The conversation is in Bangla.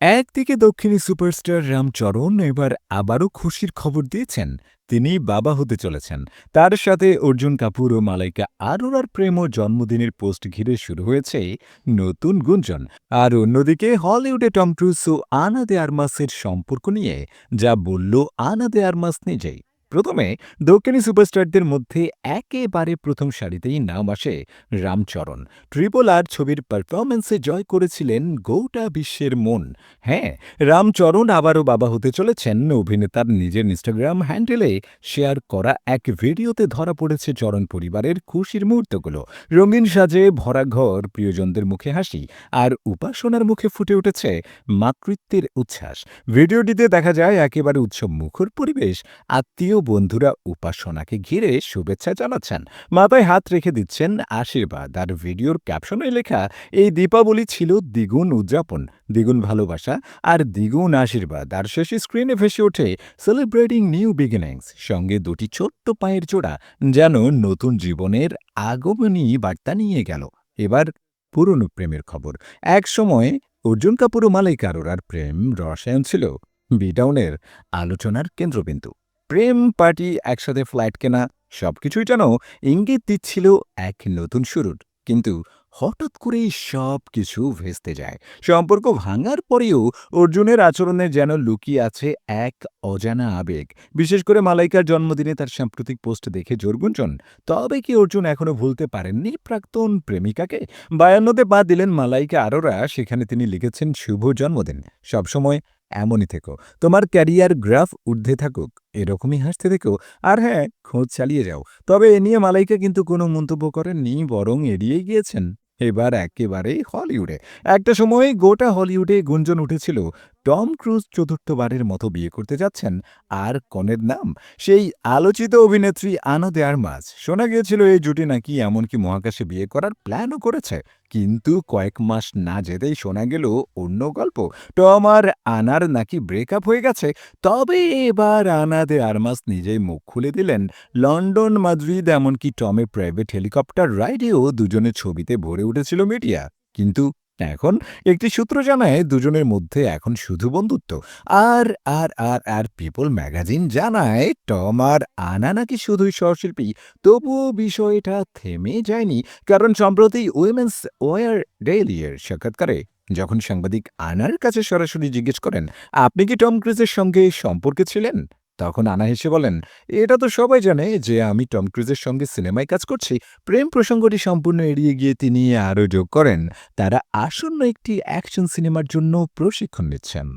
একদিকে দক্ষিণী সুপারস্টার রামচরণ এবার আবারও খুশির খবর দিয়েছেন, তিনি বাবা হতে চলেছেন। তার সাথে অর্জুন কাপুর ও মালাইকা আরোরার প্রেম ও জন্মদিনের পোস্ট ঘিরে শুরু হয়েছে নতুন গুঞ্জন। আর অন্যদিকে হলিউডে টম ক্রুজ ও আনা দে আরমাসের সম্পর্ক নিয়ে যা বলল আনা দে আরমাস নিজেই। প্রথমে দক্ষিণী সুপারস্টারদের মধ্যে একেবারে প্রথম সারিতেই নাম আসে রামচরণ। ট্রিপল আর ছবির পারফরমেন্সে জয় করেছিলেন গোটা বিশ্বের মন। হ্যাঁ রামচরণ আবারও বাবা হতে চলেছেন। অভিনেতার নিজের ইনস্টাগ্রাম হ্যান্ডেলে শেয়ার করা এক ভিডিওতে ধরা পড়েছে চরণ পরিবারের খুশির মুহূর্তগুলো। রঙিন সাজে ভরা ঘর, প্রিয়জনদের মুখে হাসি আর উপাসনার মুখে ফুটে উঠেছে মাতৃত্বের উচ্ছ্বাস। ভিডিওটিতে দেখা যায় একেবারে উৎসব মুখর পরিবেশ, আত্মীয় বন্ধুরা উপাসনাকে ঘিরে শুভেচ্ছা জানাচ্ছেন। মাথায় হাত রেখে দিচ্ছেন আশীর্বাদ আর ভিডিওর ক্যাপশনে লেখা, এই দীপাবলি ছিল দ্বিগুণ উদযাপন, দ্বিগুণ ভালোবাসা আর দ্বিগুণ আশীর্বাদ। আর শেষে স্ক্রিনে ভেসে ওঠে সেলিব্রেটিং নিউ বিগিনিংস সঙ্গে দুটি ছোট্ট পায়ের জোড়া, যেন নতুন জীবনের আগমনী বার্তা নিয়ে গেল। এবার পুরনো প্রেমের খবর। এক সময় অর্জুন কাপুর ও আরোরার প্রেম রসায়ন ছিল। বিডাউনের আলোচনার কেন্দ্রবিন্দু। প্রেম পার্টি একসাথে ফ্ল্যাট কেনা, সবকিছুই যেন ইঙ্গিত দিচ্ছিল এক নতুন শুরুর। কিন্তু হঠাৎ করেই সব কিছু ভেস্তে যায়। সম্পর্ক ভাঙার পরেও অর্জুনের আচরণে যেন লুকিয়ে আছে এক অজানা আবেগ। বিশেষ করে মালাইকার জন্মদিনে তার সাম্প্রতিক পোস্ট দেখে জোরগুঞ্জন তবে কি অর্জুন এখনও ভুলতে পারেননি প্রাক্তন প্রেমিকাকে? বায়ান্নতে পা দিলেন মালাইকা আরোরা, সেখানে তিনি লিখেছেন শুভ জন্মদিন। সবসময় এমনই থেকো। তোমার ক্যারিয়ার গ্রাফ ঊর্ধ্বে থাকুক, এরকমই হাসতে থেকো, আর হ্যাঁ খোঁজ চালিয়ে যাও। তবে এ নিয়ে মালাইকা কিন্তু কোনো মন্তব্য করেননি, বরং এড়িয়ে গিয়েছেন। এবার একেবারেই হলিউডে। একটা সময় গোটা হলিউডে গুঞ্জন উঠেছিল টম ক্রুজ চতুর্থবারের মতো বিয়ে করতে যাচ্ছেন, আর কনের নাম? সেই আলোচিত অভিনেত্রী আনা দে আরমাস শোনা গিয়েছিল এই জুটি নাকি এমনকি মহাকাশে বিয়ে করার প্ল্যানও করেছে। কিন্তু কয়েক মাস না যেতেই শোনা গেল অন্য গল্প। টম আর আনার নাকি ব্রেকআপ হয়ে গেছে। তবে এবার আনা দে আরমাস নিজেই মুখ খুলে দিলেন। লন্ডন, মাদ্রিদ, এমনকি টমের প্রাইভেট হেলিকপ্টার রাইডেও দুজনের ছবিতে ভরে উঠেছিল মিডিয়া। কিন্তু এখন একটি সূত্র জানায়, দুজনের মধ্যে এখন শুধু বন্ধুত্ব। আর আর আর আর পিপল ম্যাগাজিন জানায়, টম আর আনা নাকি শুধুই সহশিল্পী তবুও বিষয়টা থেমে যায়নি, কারণ সম্প্রতি উইমেন্স ওয়ার ডেইলিয়ের সাক্ষাৎকারে যখন সাংবাদিক আনার কাছে সরাসরি জিজ্ঞেস করেন, আপনি কি টম ক্রুজের সঙ্গে সম্পর্কে ছিলেন? তখন আনা হেসে বলেন, এটা তো সবাই জানে যে আমি টম ক্রুজের সঙ্গে সিনেমায় কাজ করছি। প্রেম প্রসঙ্গটি সম্পূর্ণ এড়িয়ে গিয়ে তিনি আরও যোগ করেন। তারা আসন্ন একটি অ্যাকশন সিনেমার জন্য প্রশিক্ষণ নিচ্ছেন।